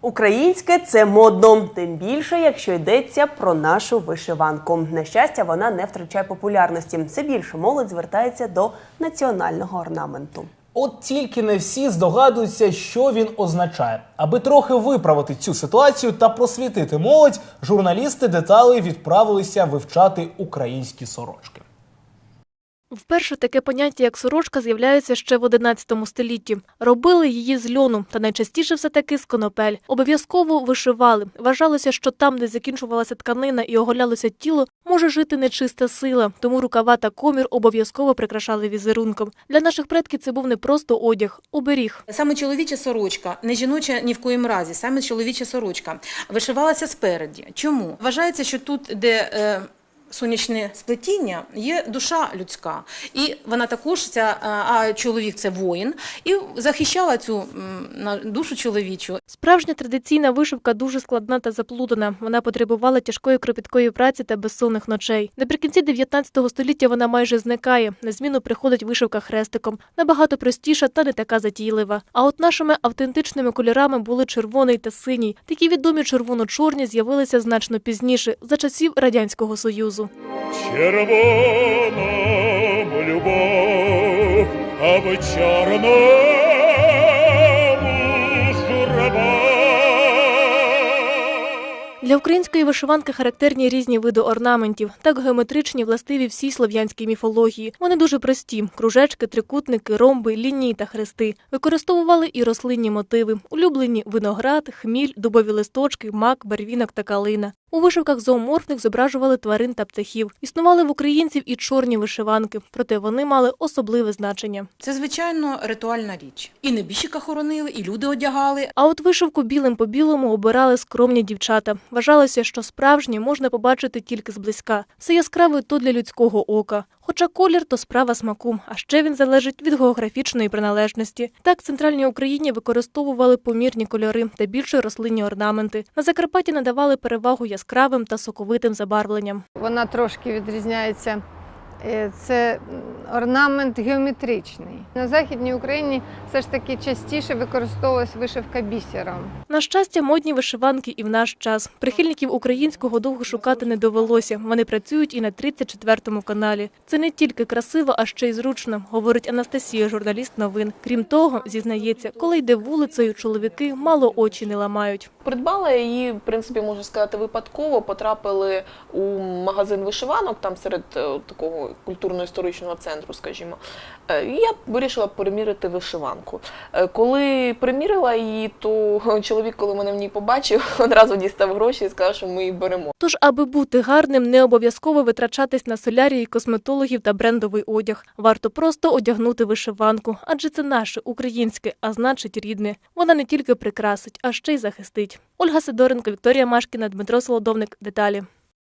Українське це модно, тим більше, якщо йдеться про нашу вишиванку. На щастя, вона не втрачає популярності. Все більше молодь звертається до національного орнаменту. От тільки не всі здогадуються, що він означає. Аби трохи виправити цю ситуацію та просвітити молодь, журналісти деталей відправилися вивчати українські сорочки. Вперше таке поняття, як сорочка, з'являється ще в 11 столітті. Робили її з льону, та найчастіше все таки з конопель. Обов'язково вишивали. Вважалося, що там, де закінчувалася тканина і оголялося тіло, може жити нечиста сила, тому рукава та комір обов'язково прикрашали візерунком. Для наших предків це був не просто одяг, оберіг. Саме чоловіча сорочка, не жіноча ні в коїм разі, саме чоловіча сорочка вишивалася спереді. Чому? Вважається, що тут, де е, сонячне сплетіння, є душа людська. І вона також, ця, е, а чоловік це воїн, і захищала цю душу чоловічу. Справжня традиційна вишивка дуже складна та заплутана. Вона потребувала тяжкої кропіткої праці та безсонних ночей. Наприкінці 19 століття вона майже зникає. На зміну приходить вишивка хрестиком, набагато простіша та не така затійлива. А от нашими автентичними кольорами були червоний та синій. Такі відомі червоно-чорні з'явилися значно пізніше, за часів радянського союзу. Червоному любов, а в чорному журба. Для української вишиванки характерні різні види орнаментів, так геометричні, властиві всій слов'янській міфології. Вони дуже прості: кружечки, трикутники, ромби, лінії та хрести. Використовували і рослинні мотиви, улюблені виноград, хміль, дубові листочки, мак, барвінок та калина. У вишивках зооморфних зображували тварин та птахів. Існували в українців і чорні вишиванки, проте вони мали особливе значення. Це, звичайно, ритуальна річ. І небіжчика хоронили, і люди одягали. А от вишивку білим по білому обирали скромні дівчата. Вважалося, що справжнє можна побачити тільки зблизька. Все яскраве то для людського ока. Хоча колір то справа смаку, а ще він залежить від географічної приналежності. Так, в центральній Україні використовували помірні кольори та більше рослинні орнаменти. На Закарпатті надавали перевагу яскравим та соковитим забарвленням. Вона трошки відрізняється. Е, Це орнамент геометричний. На Західній Україні все ж таки частіше використовувалась вишивка бісером. На щастя, модні вишиванки і в наш час. Прихильників українського довго шукати не довелося. Вони працюють і на 34-му каналі. Це не тільки красиво, а ще й зручно, говорить Анастасія, журналіст новин. Крім того, зізнається, коли йде вулицею, чоловіки мало очі не ламають. Придбала її, в принципі, можна сказати, випадково. Потрапили у магазин вишиванок, там серед е, такого культурно-історичного центру, скажімо. Е, я вирішила приміряти вишиванку. Е, Коли примірила її, то чоловік, коли мене в ній побачив, одразу дістав гроші і сказав, що ми її беремо. Тож, аби бути гарним, не обов'язково витрачатись на солярії, косметологів та брендовий одяг. Варто просто одягнути вишиванку, адже це наше українське, а значить рідне. Вона не тільки прикрасить, а ще й захистить. Ольга Сидоренко, Вікторія Машкіна, Дмитро Солодовник. Деталі.